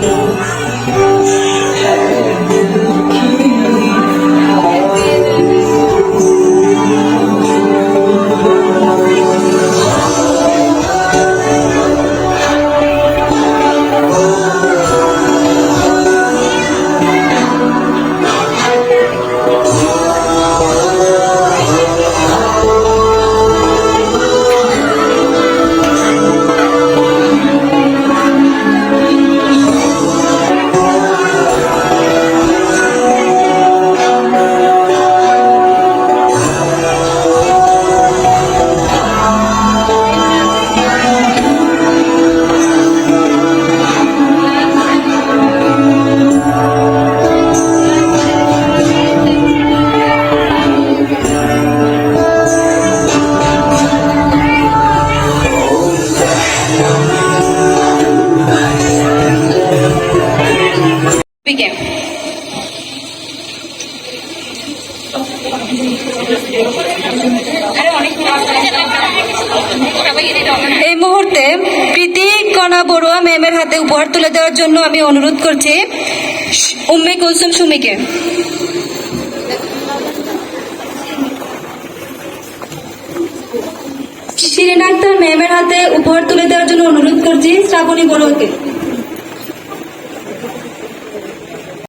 you. বিকে এই মুহূর্তে প্রীতি কণা বড়ুয়া ম্যামের হাতে উপহার তুলে দেওয়ার জন্য আমি অনুরোধ করছি উম্মে কুলসুম সুমিকে। শিরিন আক্তার ম্যামের হাতে উপহার তুলে দেওয়ার জন্য অনুরোধ করছি শ্রাবণী বড়ুয়াকে।